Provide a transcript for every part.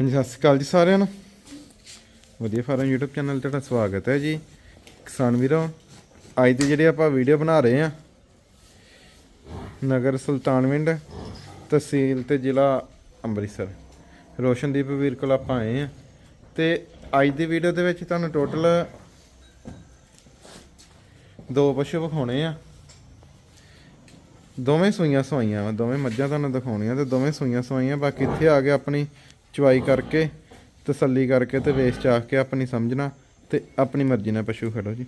ਹਾਂਜੀ, ਸਤਿ ਸ਼੍ਰੀ ਅਕਾਲ ਜੀ ਸਾਰਿਆਂ ਨੂੰ। ਵਧੀਆ ਫਾਰਮ YouTube ਚੈਨਲ ਤੇ ਤੁਹਾਡਾ ਸਵਾਗਤ ਹੈ ਜੀ। ਕਿਸਾਨ ਵੀਰੋ, ਅੱਜ ਦੀ ਜਿਹੜੀ ਆਪਾਂ ਵੀਡੀਓ ਬਣਾ ਰਹੇ ਆ ਨਗਰ ਸੁਲਤਾਨਵਿੰਡ ਤਹਿਸੀਲ ਤੇ ਜ਼ਿਲ੍ਹਾ ਅੰਮ੍ਰਿਤਸਰ। ਰੋਸ਼ਨਦੀਪ ਵੀਰ ਕੋਲ ਆਪਾਂ ਆਏ ਆ ਤੇ ਅੱਜ ਦੀ ਵੀਡੀਓ ਦੇ ਵਿੱਚ ਤੁਹਾਨੂੰ ਟੋਟਲ ਦੋ ਪਸ਼ੂ ਵਿਖਾਉਣੇ ਆ। ਦੋਵੇਂ ਸੂਈਆਂ ਸਵਾਈਆਂ ਵਾ, ਦੋਵੇਂ ਮੱਝਾਂ ਤੁਹਾਨੂੰ ਦਿਖਾਉਣੀਆਂ ਤੇ ਦੋਵੇਂ ਸੂਈਆਂ ਸਵਾਈਆਂ, ਬਾਕੀ ਇੱਥੇ ਆ ਕੇ ਆਪਣੀ ਚੁਆਈ ਕਰਕੇ ਤਸੱਲੀ ਕਰਕੇ ਤੇ ਵੇਚ ਚਾਖ ਕੇ ਆਪਣੀ ਸਮਝਣਾ ਤੇ ਆਪਣੀ ਮਰਜ਼ੀ ਨਾਲ ਪਸ਼ੂ ਖੜੋ ਜੀ।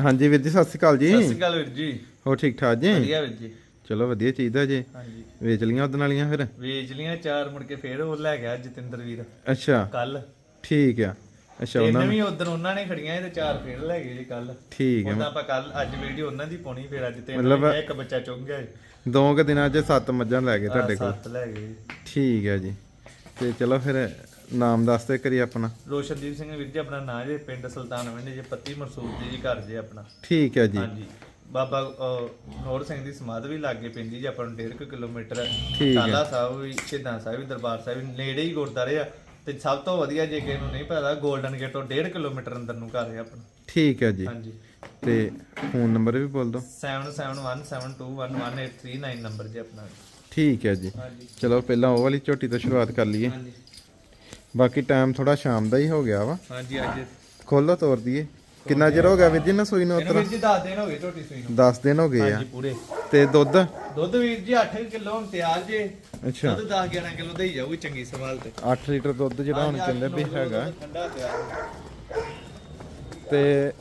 ਹਾਂਜੀ ਵੀਰ ਜੀ ਸਤਿ ਸ਼੍ਰੀ ਅਕਾਲ ਜੀ। ਸਤਿ ਸ਼੍ਰੀ ਅਕਾਲ ਵੀਰ ਜੀ। ਹੋ ਠੀਕ ਠਾਕ ਜੀ? ਵਧੀਆ ਵੀਰ ਜੀ। ਚਲੋ ਵਧੀਆ ਚਾਹੀਦਾ ਜੀ। ਹਾਂਜੀ। ਵੇਚ ਲੀਆਂ ਉਹਦੇ ਨਾਲੀਆਂ ਫਿਰ? ਵੇਚ ਲੀਆਂ ਚਾਰ ਮੁੜ ਕੇ ਫੇਰ ਉਹ ਲੈ ਗਿਆ ਜਤਿੰਦਰ ਵੀਰ। ਅੱਛਾ। ਕੱਲ। ਠੀਕ ਆ। ਅੱਛਾ ਉਹਨਾਂ ਤਿੰਨ ਵੀ ਉਦੋਂ ਉਹਨਾਂ ਨੇ ਖੜੀਆਂ ਸੀ ਤੇ ਚਾਰ ਫੇਰ ਲੈ ਗਏ ਜੀ ਕੱਲ। ਠੀਕ ਆ। ਉਹਨਾਂ ਆਪਾਂ ਕੱਲ ਅੱਜ ਵੀਡੀਓ ਉਹਨਾਂ ਦੀ ਪਾਉਣੀ ਫੇਰ ਅੱਜ ਗਏ, ਇੱਕ ਬੱਚਾ ਚੁੱਕ ਗਿਆ। ਦੋ ਕੁ ਦਿਨਾਂ 'ਚ ਸੱਤ ਮੱਝਾਂ ਲੈ ਗਏ ਤੁਹਾਡੇ ਕੋਲ। ਸੱਤ ਲੈ ਗਏ। ਠੀਕ ਹੈ ਜੀ। ਤੇ ਚਲੋ ਫਿਰ ਨਾਮ ਦੱਸ ਦੇ ਕਰੀ ਆਪਣਾ। ਰੋਸ਼ਨਦੀਪ ਸਿੰਘ ਵੀਰ ਜੀ ਆਪਣਾ ਨਾਂ ਜੇ ਪਿੰਡ ਸੁਲਤਾਨਵਿੰਡ ਜੀ ਪੱਤੀ ਮਰਸੂਦ ਜੀ ਜੀ ਘਰ ਜੇ ਆਪਣਾ। ਠੀਕ ਹੈ ਜੀ। ਹਾਂਜੀ। ਬਾਬਾ ਨੌਰ ਸਿੰਘ ਦੀ ਸਮਾਧ ਵੀ ਲਾਗੇ ਪੈਂਦੀ ਜੀ ਆਪਾਂ ਨੂੰ 1.5 ਕਿਲੋਮੀਟਰ। ਟਾਲਾ ਸਾਹਿਬ ਵੀ ਸ਼ਹੀਦਾਂ ਸਾਹਿਬ ਵੀ ਦਰਬਾਰ ਸਾਹਿਬ ਵੀ ਨੇੜੇ ਹੀ ਗੁਰਦਾਰੇ ਆ। ਤੇ ਸਭ ਤੋਂ ਵਧੀਆ ਜੇ ਕਿਸੇ ਨੂੰ ਨਹੀਂ ਪਤਾ 골ਡਨ ਗੇਟ ਤੋਂ 1.5 ਕਿਲੋਮੀਟਰ ਅੰਦਰ ਨੂੰ ਘਰ ਹੈ ਆਪਣਾ। ਠੀਕ ਹੈ ਜੀ। ਹਾਂਜੀ। ਤੇ ਫੋਨ ਨੰਬਰ ਵੀ ਬੋਲ ਦਿਓ। 7717211839 ਨੰਬਰ ਜੀ ਆਪਣਾ। ਠੀਕ ਹੈ ਜੀ। ਹਾਂਜੀ। ਚਲੋ ਪਹਿਲਾਂ ਉਹ ਵਾਲੀ ਝੋਟੀ ਤੋਂ ਸ਼ੁਰੂਆਤ ਕਰ ਲਈਏ। ਹਾਂਜੀ। ਬਾਕੀ ਟਾਈਮ ਥੋੜਾ ਸ਼ਾਮ ਦਾ ਹੀ ਹੋ ਗਿਆ ਵਾ। ਹਾਂਜੀ ਅੱਜ ਖੋਲੋ ਤੋਰ ਦਈਏ ਕਿੰਨਾ ਚਿਰ ਹੋ ਗਿਆ ਵੀਰ ਜੀ ਨਾ ਸੂਈ ਨੂੰ ਇਹਨੂੰ ਉਤਰ? ਵੀਰ ਜੀ 10 ਦਿਨ ਹੋ ਗਏ ਝੋਟੀ ਸੂਈ ਨੂੰ। 10 ਦਿਨ ਹੋ ਗਏ ਆ। ਹਾਂਜੀ ਪੂਰੇ। ਤੇ ਦੁੱਧ? ਦੁੱਧ ਵੀਰ ਜੀ 8 ਕਿਲੋ ਹੁਣ ਤਿਆਰ ਜੇ। ਅੱਛਾ। ਦੁੱਧ 10 11 ਕਿਲੋ ਦੇਈ ਜਾਊਗੀ ਚੰਗੀ ਸਵਾਲ ਤੇ। 8 ਲੀਟਰ ਦੁੱਧ ਜਿਹੜਾ ਹੁਣ ਹਾਂਜੀ, ਕਹਿੰਦੇ ਵੀ ਕਿਲੋ ਹੈਗਾ। ਦੁੱਧ ਠੰਡਾ ਤਿਆਰ ਤੇ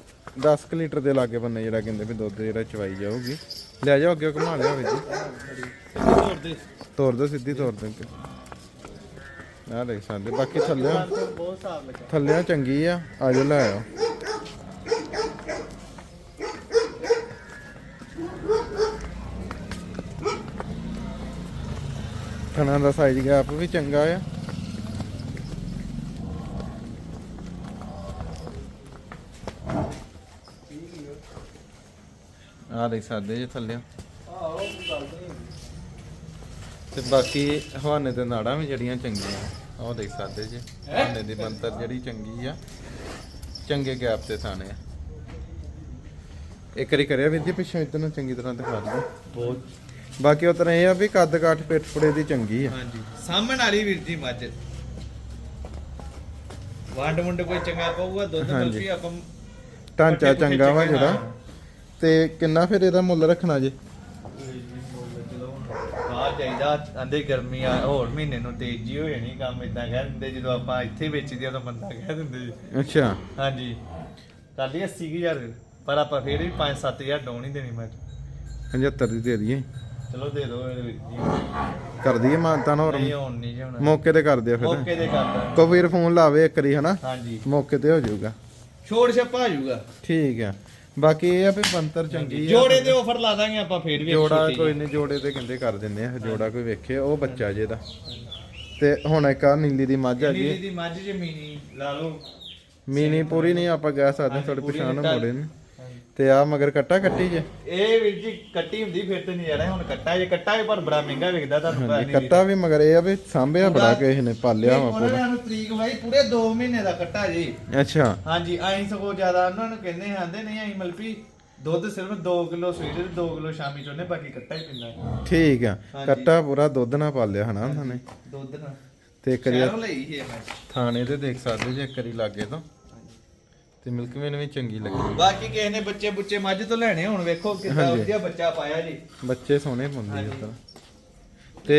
10 ਕੁ ਲੀਟਰ ਦੇ ਲਾਗੇ ਬੰਨੇ ਜਿਹੜਾ ਕਹਿੰਦੇ ਵੀ ਦੁੱਧ ਜਿਹੜਾ ਚਵਾਈ ਜਾਊਗੀ। ਲੈ ਜਾਓ ਅੱਗੇ ਘੁਮਾ ਲਿਆ ਜੀ। ਹੋਰ ਦੇ ਤੋਰ ਦੋ ਸਿੱਧੀ ਤੋਰ ਦੇ ਆ ਦੇਖ ਸਕਦੇ ਬਾਕੀ ਥੱਲੇ ਬਹੁਤ ਸਾਫ਼ ਲੱਗਾ ਥੱਲੇ ਚੰਗੀ ਆ। ਆਜੋ ਲੈ ਆਓ। ਥਣਾ ਦਾ ਸਾਈਜ਼ ਗੈਪ ਵੀ ਚੰਗਾ ਆ। ਆ ਦੇਖ ਸਕਦੇ ਜੇ ਥੱਲੇ ਆਹੋ ਤੇ ਬਾਕੀ ਹਵਾਨੇ ਤੇ ਨਾੜਾਂ ਵੀ ਜਿਹੜੀਆਂ ਚੰਗੀਆਂ ਆ ਉਹ ਦੇਖ ਸਕਦੇ ਜੀ। ਹਵਾਨੇ ਦੀ ਬੰਤਰ ਜਿਹੜੀ ਚੰਗੀ ਆ ਚੰਗੇ ਗੈਪ ਤੇ ਥਾਣੇ ਆ। ਇੱਕ ਵਾਰੀ ਕਰਿਆ ਵੀਰ ਜੀ ਪਿੱਛੋਂ ਇਧਰ ਨੂੰ ਚੰਗੀ ਤਰ੍ਹਾਂ ਦਿਖਾ ਦਿਓ। ਬਹੁਤ। ਬਾਕੀ ਉਹ ਤਰ੍ਹਾਂ ਇਹ ਆ ਵੀ ਕੱਦ ਕਾਠ ਪਿੱਠ ਫੁੜੇ ਦੀ ਚੰਗੀ ਆ। ਹਾਂਜੀ। ਸਾਹਮਣ ਵਾਲੀ ਵੀਰ ਜੀ ਮੱਝ। ਵੰਡ ਮੁੰਡ ਕੋਈ ਚੰਗਾ ਪਊਗਾ ਦੁੱਧ ਹਾਂਜੀ। ਮਿਲਦੀ ਆਪਾਂ ਢਾਂਚਾ ਚੰਗਾ ਵਾ ਜਿਹੜਾ। ਤੇ ਕਿੰਨਾ ਫਿਰ ਇਹਦਾ ਮੁੱਲ ਰੱਖਣਾ ਜੇ? ਆ ਚਾਹੀਦਾ ਆਂਦੇ ਗਰਮੀ ਆ ਹੋਰ ਮਹੀਨੇ ਨੂੰ ਤੇਜ਼ੀ ਹੋ ਜਾਣੀ ਕੰਮ ਇਦਾਂ ਕਹਿ ਦਿੰਦੇ ਜਦੋਂ ਆਪਾਂ ਇੱਥੇ ਵੇਚਦੀ ਆ ਤਾਂ ਬੰਦਾ ਕਹਿ ਦਿੰਦੇ ਜੀ। ਅੱਛਾ। ਹਾਂਜੀ। ਕਰ ਲਈ 80000 ਪਰ ਆਪਾਂ ਫੇਰ ਵੀ 5-7000 ਡਾਉਣ ਹੀ ਦੇਣੀ ਮੈਂ। 75 ਦੀ ਦੇ ਦਈਏ। ਚਲੋ ਦੇ ਦਿਓ ਇਹਦੇ ਵਿੱਚ। ਜੀ ਕਰ ਦਈਏ ਮਾਨਤਾ ਨਾ ਹੋਰ ਨਹੀਂ ਹੋਣ ਨਹੀਂ ਜੀ ਹੁਣ। ਮੌਕੇ ਤੇ ਕਰ ਦਿਓ ਫਿਰ। ਓਕੇ ਦੇ ਕਰਦਾ ਕੋ ਵੀਰ ਫੋਨ ਲਾਵੇ ਇੱਕ ਵਾਰੀ ਹਨਾ? ਹਾਂਜੀ। ਮੌਕੇ ਤੇ ਹੋ ਜਾਊਗਾ। ਛੋੜ ਛੱਪਾ ਆ ਜਾਊਗਾ। ਠੀਕ ਆ। ਬਾਕੀ ਇਹ ਆ ਵੀ ਬੰਤਰ ਚੰਗੀ ਆ ਜੋੜੇ ਤੇ ਆਫਰ ਲਾ ਦਾਂਗੇ ਆਪਾਂ ਫੇਰ ਵੀ ਜੋੜਾ 130 ਕੋਈ ਨਹੀਂ ਜੋੜੇ ਤੇ ਕਹਿੰਦੇ ਕਰ ਦਿੰਦੇ ਆ ਜੋੜਾ ਕੋਈ ਵੇਖੇ ਉਹ ਬੱਚਾ ਜੇ ਦਾ ਤੇ ਹੁਣ ਇੱਕ ਆ ਨੀਲੀ ਦੀ ਮੱਝ ਆ ਨੀਲੀ ਗਈ ਦੀ ਮੱਝ ਜੇ ਮੀਨੀ ਲਾ ਲਓ। ਮੀਨੀ ਪੂਰੀ ਨਹੀਂ ਆਪਾਂ ਕਹਿ ਸਕਦੇ ਪੂਰੀ ਪਛਾਣ ਮੋੜੇ ਨੇ ਤੇ ਆ ਮਗਰ ਕੱਟਾ ਕੱਟੀ ਜੇ? ਇਹ ਵੀਰ ਜੀ ਕੱਟੀ ਹੁੰਦੀ ਫਿਰ ਤੇ ਨਹੀਂ ਜਾਣਾ ਹੁਣ ਕੱਟਾ ਜੇ ਕੱਟਾ ਵੀ ਪਰ ਬੜਾ ਮਹਿੰਗਾ ਵਿਕਦਾ ਤੁਹਾਨੂੰ ਪਤਾ ਨਹੀਂ ਕੱਟਾ ਵੀ ਮਗਰ ਇਹ ਆ ਵੀ ਸਾਂਭਿਆ ਬੜਾ ਕਿਸੇ ਨੇ ਪਾਲਿਆ ਵਾ ਉਹਨਾਂ ਪੂਰਾ। ਨੂੰ ਤਰੀਕ ਵਾਈ ਪੂਰੇ 2 ਮਹੀਨੇ ਦਾ ਕੱਟਾ ਜੀ। ਅੱਛਾ। ਹਾਂਜੀ ਆਈ ਸਗੋਂ ਜ਼ਿਆਦਾ ਉਹਨਾਂ ਨੂੰ ਕਹਿੰਦੇ ਆਂਦੇ ਨਹੀਂ ਆਈ ਮਲਪੀ ਦੁੱਧ ਸਿਰਫ 2 ਕਿਲੋ ਸਵੇਰੇ ਤੇ 2 ਕਿਲੋ ਸ਼ਾਮੀ ਚੋਨੇ ਬਾਕੀ ਕੱਟਾ ਹੀ ਪਿੰਦਾ। ਠੀਕ ਆ। ਕੱਟਾ ਪੂਰਾ ਦੁੱਧ ਨਾਲ ਪਾਲਿਆ ਹਨਾ ਉਹਨਾਂ ਨੇ। ਦੁੱਧ ਨਾਲ। ਤੇ ਇੱਕ ਵਾਰੀ ਸ਼ਹਿਰੋਂ ਲਈ ਹੈ ਮੈਂ। ਥਾਣੇ ਤੇ ਦੇਖ ਸਕਦੇ ਜੇ ਇੱਕ ਵਾਰੀ ਲਾਗੇ ਤੋਂ। ਤੇ ਮਿਲਕ ਵੇਨ ਵੀ ਚੰਗੀ ਲੱਗੀ। ਬਾਕੀ ਕਿਸੇ ਨੇ ਬੱਚੇ ਬੁੱਚੇ ਮੱਝ ਤੋਂ ਲੈਣੇ ਹੁਣ ਵੇਖੋ ਕਿੰਨਾ ਹਾਂਜੀ। ਵਧੀਆ ਬੱਚਾ ਪਾਇਆ ਜੀ। ਬੱਚੇ ਸੋਹਣੇ ਪਾਉਂਦੇ ਇਸ ਤਰ੍ਹਾਂ ਤੇ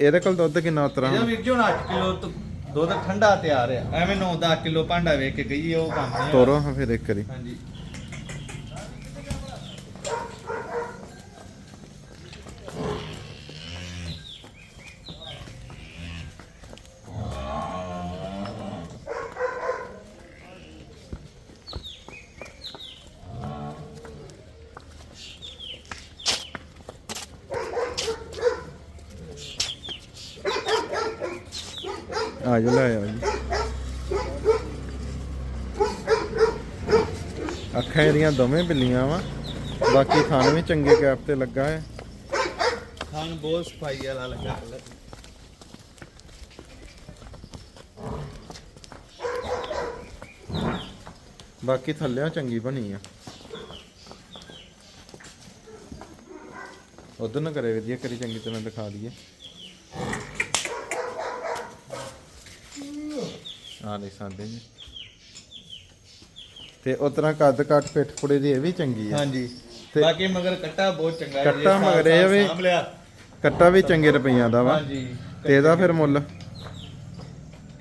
ਇਹਦੇ ਕੋਲ ਦੁੱਧ ਕਿੰਨਾ ਉਤਰਾ? ਇਹਦਾ ਵੀਰ ਜੀ ਹੁਣ 8 ਕਿਲੋ ਤੋਂ ਦੁੱਧ ਠੰਡਾ ਤਿਆਰ ਆ। ਐਵੇਂ 9-10 ਕਿਲੋ ਭਾਂਡਾ ਵੇਖ ਕੇ ਗਈ ਉਹ ਕੰਮ ਨਹੀਂ ਤੋਰੋ ਹਾਂ ਫਿਰ ਇੱਕ ਵਾਰੀ। ਹਾਂਜੀ। ਆ ਜਾ ਲੈ ਆ ਜੀ ਅੱਖਾਂ ਇਹਦੀਆਂ ਦੋਵੇਂ ਬਿੱਲੀਆਂ ਵਾ। ਬਾਕੀ ਖਾਣ ਵੀ ਚੰਗੇ ਕੈਪ ਤੇ ਲੱਗਾ ਹੈ। ਖਾਣ ਬਹੁਤ ਸਫ਼ਾਈ ਵਾਲਾ ਲੱਗਾ ਬਾਕੀ ਥੱਲੇ ਚੰਗੀ ਬਣੀ ਆ। ਉਧਰ ਨਾ ਕਰੇ ਵਧੀਆ ਕਰੀ ਚੰਗੀ ਤਰ੍ਹਾਂ ਦਿਖਾ ਦਈਏ। ਆ ਸਾਡੇ ਜੀ। ਤੇ ਉਤਰਾ ਕੱਦ ਕੱਟ ਪਿੱਠ ਪੁੜੇ ਦੀ ਇਹ ਵੀ ਚੰਗੀ ਆ। ਹਾਂਜੀ। ਤੇ- ਬਾਕੀ ਮਗਰ ਕੱਟਾ ਬਹੁਤ ਚੰਗਾ ਜੀ, ਕੱਟਾ ਮਗਰ ਇਹ ਵੀ- ਸਾਂਭ ਲਿਆ। ਕੱਟਾ ਵੀ ਚੰਗੇ ਰੁਪਈਆਂ ਦਾ ਵਾ। ਹਾਂਜੀ ਤੇ ਇਹਦਾ ਫਿਰ ਮੁੱਲ?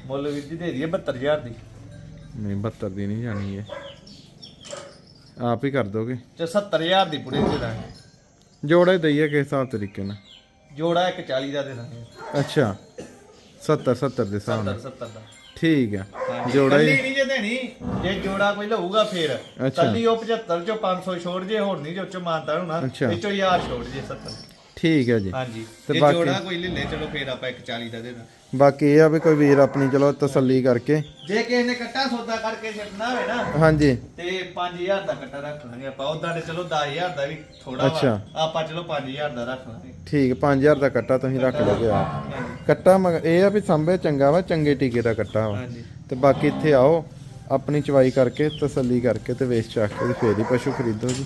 ਮੁੱਲ ਵੀਰ ਜੀ ਦੇ ਦਈਏ 72000 ਦੀ। ਨਹੀਂ 72 ਦੀ ਨਹੀਂ ਜਾਣੀ ਇਹ। ਆਪ ਹੀ ਕਰ ਦੋਗੇ। ਚ 70000 ਦੀ ਪੁੜੇ ਦੇ ਦਾਂਗੇ। ਜੋੜਾ ਹੀ ਦਈਏ ਕਿਸ ਹਿਸਾਬ ਤਰੀਕੇ ਨਾਲ? ਜੋੜਾ 140 ਦਾ ਦੇ ਦਾਂਗੇ। ਅੱਛਾ। 70 70 ਦੇ ਹਿਸਾਬ ਨਾਲ। 70 70 ਦਾ। ਠੀਕ ਆ। ਜੋੜਾ ਹੀ। ਨਹੀਂ ਜੇ ਦੇਣੀ ਜੇ ਜੋੜਾ ਕੋਈ ਲਊਗਾ ਫੇਰ। ਕੱਲੀ ਉਹ 75 ਚੋਂ 500 ਛੋੜ ਜੇ ਹੋਰ ਨਹੀਂ ਜੋ ਚੋਂ ਮਾਨਤਾ ਹੋਣਾ ਅੱਛਾ। ਇਹ ਚੋਂ 1000 ਛੋੜ ਜੇ 70 ਠੀਕ ਹੈ ਜੀ। ਹਾਂਜੀ। ਤੇ ਬਾਕੀ- ਜੋੜਾ ਕੋਈ ਲੈ ਲੈ ਚਲੋ ਫੇਰ ਆਪਾਂ 140 ਦਾ ਦੇ ਦਾਂ। ਬਾਕੀ ਇਹ ਆ ਵੀ ਕੋਈ ਵੀਰ ਆਪਣੀ ਚਲੋ ਤਸੱਲੀ ਕਰਕੇ। ਜੇ ਕਿਸੇ ਨੇ ਕੱਟਾ ਸੌਦਾ ਕਰਕੇ ਛੱਡਣਾ ਹੋਵੇ ਨਾ ਹਾਂਜੀ। ਤੇ 5000 ਦਾ ਕੱਟਾ ਰੱਖ ਲਾਂਗੇ ਆਪਾਂ। ਉਦਾਂ ਤੇ ਚਲੋ 10000 ਦਾ ਵੀ ਥੋੜਾ। ਵਾ। ਆਪਾਂ ਚਲੋ 5000 ਦਾ ਰੱਖ ਲਾਂਗੇ। ਠੀਕ 5000 ਦਾ ਕੱਟਾ ਤੁਸੀਂ ਰੱਖ ਲਓਗੇ ਆ ਹਾਂਜੀ ਕੱਟਾ ਮਗ ਇਹ ਆ ਵੀ ਸੰਭੇ ਚੰਗਾ ਵਾ ਚੰਗੇ ਟੀਕੇ ਦਾ ਕੱਟਾ ਵਾ। ਹਾਂਜੀ। ਤੇ ਬਾਕੀ ਇੱਥੇ ਆਓ ਆਪਣੀ ਚਵਾਈ ਕਰਕੇ ਤਸੱਲੀ ਕਰਕੇ ਤੇ ਵੇਚ ਚੱਕ ਕੇ ਤੇ ਫੇਰ ਹੀ ਪਸ਼ੂ ਖਰੀਦੋ ਜੀ।